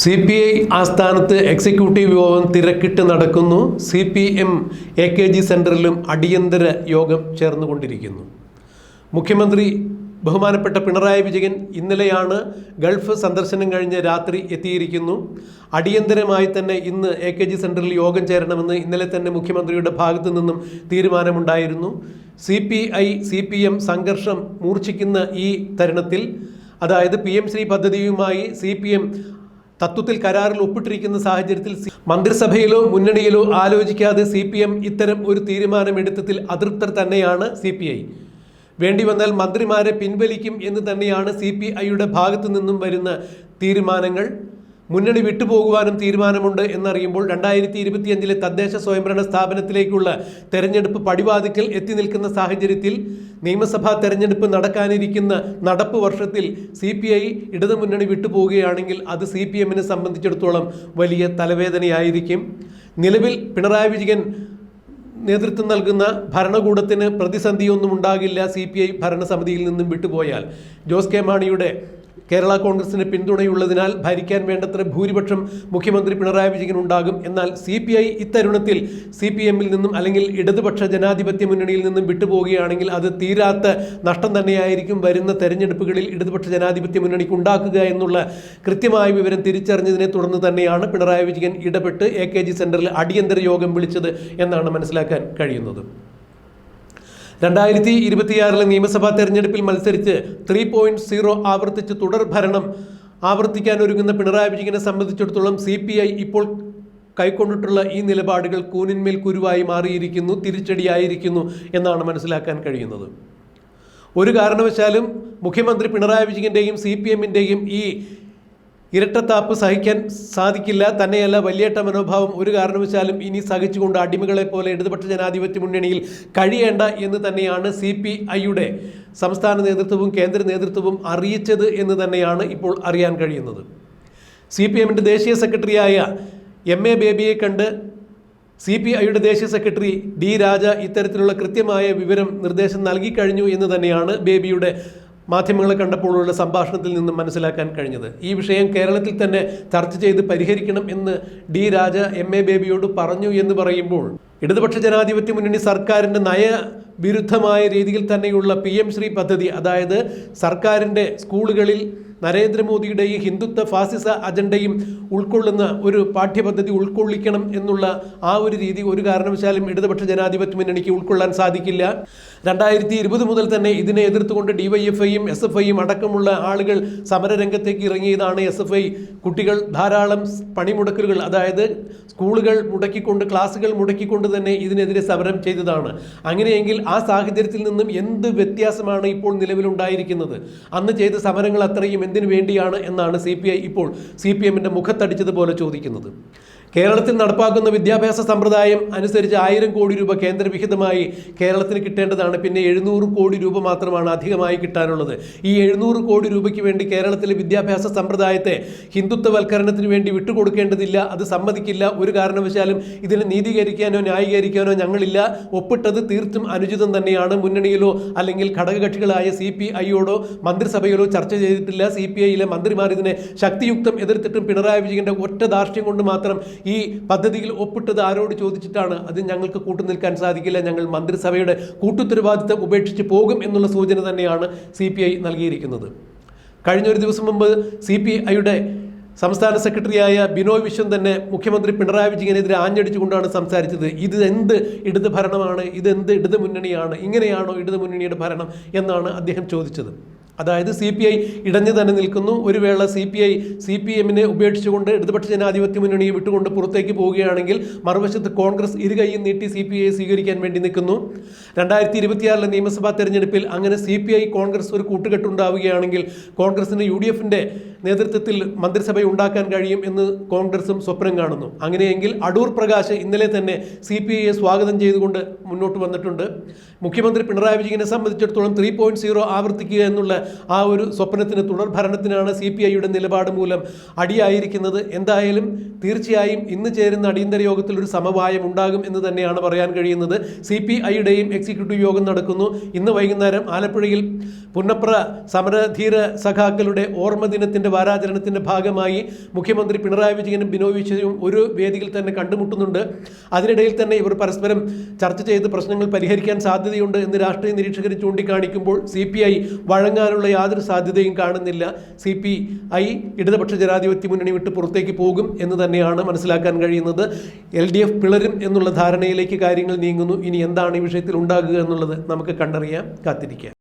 C P I ആസ്ഥാനത്ത് executive യോഗം തിരക്കിട്ട് നടക്കുന്നു. C P M A K G സെന്ററിലും അടിയന്തര യോഗം ചേർന്നുകൊണ്ടിരിക്കുന്നു. മുഖ്യമന്ത്രി ബഹുമാനപ്പെട്ട പിണറായി വിജയൻ ഇന്നലെയാണ് ഗൾഫ് സന്ദർശനം കഴിഞ്ഞ് രാത്രി എത്തിയിരിക്കുന്നു. അടിയന്തരമായി തന്നെ ഇന്ന് എ കെ ജി സെന്ററിൽ യോഗം ചേരണമെന്ന് ഇന്നലെ തന്നെ മുഖ്യമന്ത്രിയുടെ ഭാഗത്തു നിന്നും തീരുമാനമുണ്ടായിരുന്നു. C P I C P M സംഘർഷം മൂർച്ഛിക്കുന്ന ഈ തരുണത്തിൽ അതായത് പി എം ശ്രീ പദ്ധതിയുമായി സി പി എം തത്വത്തിൽ കരാറിൽ ഒപ്പിട്ടിരിക്കുന്ന സാഹചര്യത്തിൽ മന്ത്രിസഭയിലോ മുന്നണിയിലോ ആലോചിക്കാതെ സി പി എം ഇത്തരം ഒരു തീരുമാനമെടുത്തതിൽ അതൃപ്തർ തന്നെയാണ് സി പി ഐ. വേണ്ടി വന്നാൽ മന്ത്രിമാരെ പിൻവലിക്കും എന്ന് തന്നെയാണ് സി പി ഐയുടെ ഭാഗത്തു നിന്നും വരുന്ന തീരുമാനങ്ങൾ. മുന്നണി വിട്ടുപോകുവാനും തീരുമാനമുണ്ട് എന്നറിയുമ്പോൾ രണ്ടായിരത്തി ഇരുപത്തിയഞ്ചിലെ തദ്ദേശ സ്വയംഭരണ സ്ഥാപനത്തിലേക്കുള്ള തെരഞ്ഞെടുപ്പ് പടിവാതിക്കൽ എത്തി നിൽക്കുന്ന സാഹചര്യത്തിൽ നിയമസഭാ തെരഞ്ഞെടുപ്പ് നടക്കാനിരിക്കുന്ന നടപ്പ് വർഷത്തിൽ സി പി ഐ ഇടതുമുന്നണി വിട്ടുപോവുകയാണെങ്കിൽ അത് സി പി എമ്മിനെ സംബന്ധിച്ചിടത്തോളം വലിയ തലവേദനയായിരിക്കും. നിലവിൽ പിണറായി വിജയൻ നേതൃത്വം നൽകുന്ന ഭരണകൂടത്തിന് പ്രതിസന്ധിയൊന്നും ഉണ്ടാകില്ല സി പി ഐ ഭരണസമിതിയിൽ നിന്നും വിട്ടുപോയാൽ. ജോസ് കെ മാണിയുടെ കേരള കോൺഗ്രസിന് പിന്തുണയുള്ളതിനാൽ ഭരിക്കാൻ വേണ്ടത്ര ഭൂരിപക്ഷം മുഖ്യമന്ത്രി പിണറായി വിജയൻ ഉണ്ടാകും. എന്നാൽ സി പി ഐ ഇത്തരുണത്തിൽ സി പി എമ്മിൽ നിന്നും അല്ലെങ്കിൽ ഇടതുപക്ഷ ജനാധിപത്യ മുന്നണിയിൽ നിന്നും വിട്ടുപോവുകയാണെങ്കിൽ അത് തീരാത്ത നഷ്ടം തന്നെയായിരിക്കും വരുന്ന തെരഞ്ഞെടുപ്പുകളിൽ ഇടതുപക്ഷ ജനാധിപത്യ മുന്നണിക്ക് ഉണ്ടാക്കുക എന്നുള്ള കൃത്യമായ വിവരം തിരിച്ചറിഞ്ഞതിനെ തുടർന്ന് തന്നെയാണ് പിണറായി വിജയൻ ഇടപെട്ട് എ കെ ജി അടിയന്തര യോഗം വിളിച്ചത് എന്നാണ് മനസ്സിലാക്കാൻ കഴിയുന്നത്. രണ്ടായിരത്തി ഇരുപത്തിയാറിലെ നിയമസഭാ തെരഞ്ഞെടുപ്പിൽ മത്സരിച്ച് ത്രീ പോയിന്റ് സീറോ ആവർത്തിച്ച് തുടർ ഭരണം ആവർത്തിക്കാൻ ഒരുങ്ങുന്ന പിണറായി വിജയനെ സംബന്ധിച്ചിടത്തോളം സി പി ഐ ഇപ്പോൾ കൈക്കൊണ്ടിട്ടുള്ള ഈ നിലപാടുകൾ കൂനിന്മേൽ കുരുവായി മാറിയിരിക്കുന്നു തിരിച്ചടിയായിരിക്കുന്നു എന്നാണ് മനസ്സിലാക്കാൻ കഴിയുന്നത്. ഒരു കാരണവശാലും മുഖ്യമന്ത്രി പിണറായി വിജയന്റെയും സി പി എമ്മിന്റെയും ഈ ഇരട്ടത്താപ്പ് സഹിക്കാൻ സാധിക്കില്ല. തന്നെയല്ല വലിയേട്ട മനോഭാവം ഒരു കാരണവശാലും ഇനി സഹിച്ചുകൊണ്ട് അടിമകളെ പോലെ ഇടതുപക്ഷ ജനാധിപത്യ മുന്നണിയിൽ കഴിയേണ്ട എന്ന് തന്നെയാണ് സി പി ഐയുടെ സംസ്ഥാന നേതൃത്വവും കേന്ദ്ര നേതൃത്വവും അറിയിച്ചത് എന്ന് തന്നെയാണ് ഇപ്പോൾ അറിയാൻ കഴിയുന്നത്. സി പി എമ്മിന്റെ ദേശീയ സെക്രട്ടറിയായ എം എ ബേബിയെ കണ്ട് സി പി ഐയുടെ ദേശീയ സെക്രട്ടറി ഡി രാജ ഇത്തരത്തിലുള്ള കൃത്യമായ വിവരം നിർദ്ദേശം നൽകിക്കഴിഞ്ഞു എന്ന് തന്നെയാണ് ബേബിയുടെ മാധ്യമങ്ങളെ കണ്ടപ്പോഴുള്ള സംഭാഷണത്തിൽ നിന്നും മനസ്സിലാക്കാൻ കഴിഞ്ഞത്. ഈ വിഷയം കേരളത്തിൽ തന്നെ ചർച്ച ചെയ്ത് പരിഹരിക്കണം എന്ന് ഡി രാജ എം എ ബേബിയോട് പറഞ്ഞു എന്ന് പറയുമ്പോൾ ഇടതുപക്ഷ ജനാധിപത്യ മുന്നണി സർക്കാരിന്റെ നയവിരുദ്ധമായ രീതിയിൽ തന്നെയുള്ള പി എം ശ്രീ പദ്ധതി അതായത് സർക്കാരിന്റെ സ്കൂളുകളിൽ നരേന്ദ്രമോദിയുടെയും ഹിന്ദുത്വ ഫാസിസ അജണ്ടയും ഉൾക്കൊള്ളുന്ന ഒരു പാഠ്യപദ്ധതി ഉൾക്കൊള്ളിക്കണം എന്നുള്ള ആ ഒരു രീതി ഒരു കാരണവശാലും ഇടതുപക്ഷ ജനാധിപത്യ മുന്നണിക്ക് ഉൾക്കൊള്ളാൻ സാധിക്കില്ല. രണ്ടായിരത്തി ഇരുപത് മുതൽ തന്നെ ഇതിനെ എതിർത്തുകൊണ്ട് ഡിവൈഎഫ്ഐയും എസ് എഫ് ഐയും അടക്കമുള്ള ആളുകൾ സമരരംഗത്തേക്ക് ഇറങ്ങിയതാണ് എസ് എഫ് ഐ കുട്ടികൾ ധാരാളം പണിമുടക്കലുകൾ അതായത് സ്കൂളുകൾ മുടക്കിക്കൊണ്ട് ക്ലാസ്സുകൾ മുടക്കിക്കൊണ്ട് തന്നെ ഇതിനെതിരെ സമരം ചെയ്തതാണ്. അങ്ങനെയെങ്കിൽ ആ സാഹചര്യത്തിൽ നിന്നും എന്ത് വ്യത്യാസമാണ് ഇപ്പോൾ നിലവിലുണ്ടായിരിക്കുന്നത്? അന്ന് ചെയ്ത സമരങ്ങൾ അത്രയും എന്തിനു വേണ്ടിയാണ് എന്നാണ് സി ഇപ്പോൾ സി പി എമ്മിന്റെ മുഖത്തടിച്ചതുപോലെ ചോദിക്കുന്നത്. കേരളത്തിൽ നടപ്പാക്കുന്ന വിദ്യാഭ്യാസ സമ്പ്രദായം അനുസരിച്ച് ആയിരം കോടി രൂപ കേന്ദ്ര വിഹിതമായി കേരളത്തിന് കിട്ടേണ്ടതാണ്. പിന്നെ എഴുന്നൂറ് കോടി രൂപ മാത്രമാണ് അധികമായി കിട്ടാനുള്ളത്. ഈ എഴുന്നൂറ് കോടി രൂപയ്ക്ക് വേണ്ടി കേരളത്തിലെ വിദ്യാഭ്യാസ സമ്പ്രദായത്തെ ഹിന്ദുത്വവൽക്കരണത്തിന് വേണ്ടി വിട്ടുകൊടുക്കേണ്ടതില്ല. അത് സമ്മതിക്കില്ല. ഒരു കാരണവശാലും ഇതിനെ നീതീകരിക്കാനോ ന്യായീകരിക്കാനോ ഞങ്ങളില്ല. ഒപ്പിട്ടത് തീർത്തും അനുചിതം തന്നെയാണ്. മുന്നണിയിലോ അല്ലെങ്കിൽ ഘടകകക്ഷികളായ സി പി ഐയോടോ മന്ത്രിസഭയിലോ ചർച്ച ചെയ്തിട്ടില്ല. സി പി ഐയിലെ മന്ത്രിമാർ ഇതിനെ ശക്തിയുക്തം എതിർത്തിട്ടും പിണറായി വിജയന്റെ ഒറ്റ ധാർഷ്ട്യം കൊണ്ട് മാത്രം ഈ പദ്ധതിയിൽ ഒപ്പിട്ടത് ആരോട് ചോദിച്ചിട്ടാണ്? അത് ഞങ്ങൾക്ക് കൂട്ടുനിൽക്കാൻ സാധിക്കില്ല. ഞങ്ങൾ മന്ത്രിസഭയുടെ കൂട്ടുത്തരവാദിത്തം ഉപേക്ഷിച്ച് പോകും എന്നുള്ള സൂചന തന്നെയാണ് സി പി ഐ നൽകിയിരിക്കുന്നത്. കഴിഞ്ഞ ഒരു ദിവസം മുമ്പ് സി പി ഐയുടെ സംസ്ഥാന സെക്രട്ടറിയായ ബിനോയ് വിശ്വം തന്നെ മുഖ്യമന്ത്രി പിണറായി വിജയനെതിരെ ആഞ്ഞടിച്ചുകൊണ്ടാണ് സംസാരിച്ചത്. ഇത് എന്ത് ഇടത് ഭരണമാണ് ഇത് എന്ത് ഇടത് മുന്നണിയാണ് ഇങ്ങനെയാണോ ഇടത് മുന്നണിയുടെ ഭരണം എന്നാണ് അദ്ദേഹം ചോദിച്ചത്. അതായത് സി പി ഐ ഇടഞ്ഞു തന്നെ നിൽക്കുന്നു. ഒരു വേള C P I C P എമ്മിനെ ഉപേക്ഷിച്ചുകൊണ്ട് ഇടതുപക്ഷ ജനാധിപത്യ മുന്നണിയെ വിട്ടുകൊണ്ട് പുറത്തേക്ക് പോവുകയാണെങ്കിൽ മറുവശത്ത് കോൺഗ്രസ് ഇരുകൈയും നീട്ടി സി പി ഐ സ്വീകരിക്കാൻ വേണ്ടി നിൽക്കുന്നു. രണ്ടായിരത്തി ഇരുപത്തിയാറിലെ നിയമസഭാ തെരഞ്ഞെടുപ്പിൽ അങ്ങനെ സി പി ഐ കോൺഗ്രസ് ഒരു കൂട്ടുകെട്ടുണ്ടാവുകയാണെങ്കിൽ കോൺഗ്രസിന് യു ഡി എഫിന്റെ നേതൃത്വത്തിൽ മന്ത്രിസഭ ഉണ്ടാക്കാൻ കഴിയും എന്ന് കോൺഗ്രസും സ്വപ്നം കാണുന്നു. അങ്ങനെയെങ്കിൽ അടൂർ പ്രകാശ് ഇന്നലെ തന്നെ സി പി ഐയെ സ്വാഗതം ചെയ്തുകൊണ്ട് മുന്നോട്ട് വന്നിട്ടുണ്ട്. മുഖ്യമന്ത്രി പിണറായി വിജയനെ സംബന്ധിച്ചിടത്തോളം ത്രീ പോയിന്റ് സീറോ ആവർത്തിക്കുക എന്നുള്ള ആ ഒരു സ്വപ്നത്തിന് തുടർ ഭരണത്തിനാണ് സി പി ഐയുടെ നിലപാട് മൂലം അടിയായിരിക്കുന്നത്. എന്തായാലും തീർച്ചയായും ഇന്ന് ചേരുന്ന അടിയന്തര യോഗത്തിൽ ഒരു സമവായം ഉണ്ടാകും എന്ന് തന്നെയാണ് പറയാൻ കഴിയുന്നത്. സി പി ഐയുടെയും എക്സിക്യൂട്ടീവ് യോഗം നടക്കുന്നു. ഇന്ന് വൈകുന്നേരം ആലപ്പുഴയിൽ പുന്നപ്ര സമരധീര സഖാക്കളുടെ ഓർമ്മ ദിനത്തിന്റെ വാരാചരണത്തിന്റെ ഭാഗമായി മുഖ്യമന്ത്രി പിണറായി വിജയനും ബിനോയ് വിജയനും ഒരു വേദിയിൽ തന്നെ കണ്ടുമുട്ടുന്നുണ്ട്. അതിനിടയിൽ തന്നെ ഇവർ പരസ്പരം ചർച്ച ചെയ്ത് പ്രശ്നങ്ങൾ പരിഹരിക്കാൻ സാധ്യതയുണ്ട് എന്ന് രാഷ്ട്രീയ നിരീക്ഷകർ ചൂണ്ടിക്കാണിക്കുമ്പോൾ സി പി ഐ വഴങ്ങാനുള്ള യാതൊരു സാധ്യതയും കാണുന്നില്ല. സി പി ഐ ഇടതുപക്ഷ ജനാധിപത്യ മുന്നണി വിട്ട് പുറത്തേക്ക് പോകും എന്ന് തന്നെയാണ് മനസ്സിലാക്കാൻ കഴിയുന്നത്. എൽ ഡി എഫ് പിളരും എന്നുള്ള ധാരണയിലേക്ക് കാര്യങ്ങൾ നീങ്ങുന്നു. ഇനി എന്താണ് ഈ വിഷയത്തിൽ ഉണ്ടാകുക എന്നുള്ളത് നമുക്ക് കണ്ടറിയാം. കാത്തിരിക്കാം.